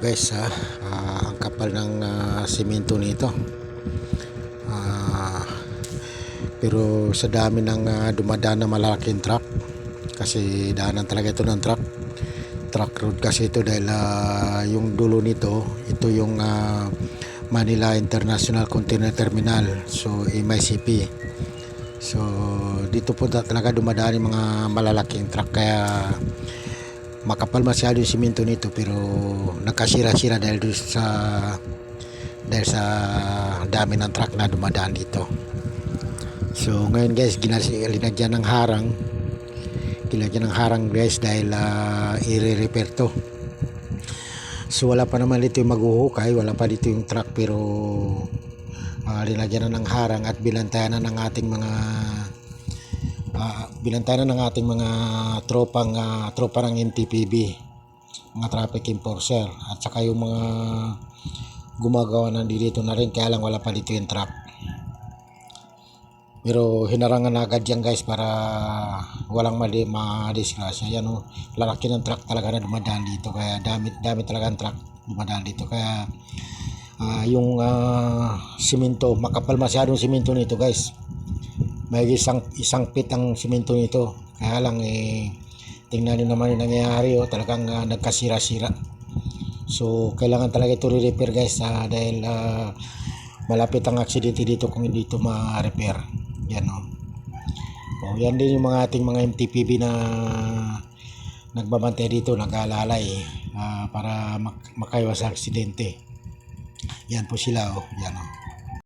guys ha, Ah, ang kapal ng simento nito. Ah, pero sa dami ng ah, dumadaan na malalaking truck kasi daanan talaga ito ng truck. Truck road kasi ito dahil ah, yung dulo nito ito yung ah, Manila International Container Terminal so MICP so dito po ta- talaga dumadaan yung mga malalaking truck kaya makapal masyado yung simento nito pero nagkasira-sira dahil sa dahil sa dami ng truck na dumadaan dito. So ngayon guys ginasi linagyan ng harang. Linagyan ng harang guys dahil uh, i-repair to. So wala pa naman dito yung maghuhukay wala pa dito yung truck pero uh, linagyan na ng harang at bilantayan na ng ating mga uh, bilantayan na ng ating mga tropang ah, tropa ng NTPB mga traffic enforcer at saka yung mga gumagawa ng dito na rin kaya lang wala pa dito yung truck. Pero hinarangan na agad yan guys para walang mali madisgrasya. Yan o lalaki ng truck talaga na dumadaan dito kaya dami, dami talaga ang truck dumadaan dito. Kaya ah, yung ah, simento makapal masyadong simento nito guys may isang isang pit ang simento nito. Kaya lang eh tingnan nyo naman yung nangyayari oh, talagang ah, nagkasira-sira. So kailangan talaga ito re-repair guys ah, dahil ah, malapit ang aksidente dito kung hindi ito ma-repair. Yan oh. oh yan din yung mga ating mga MTPB na nagbabantay dito nag-aalalay ah, para mak- makaiwas sa aksidente. Yan po sila oh. Yan oh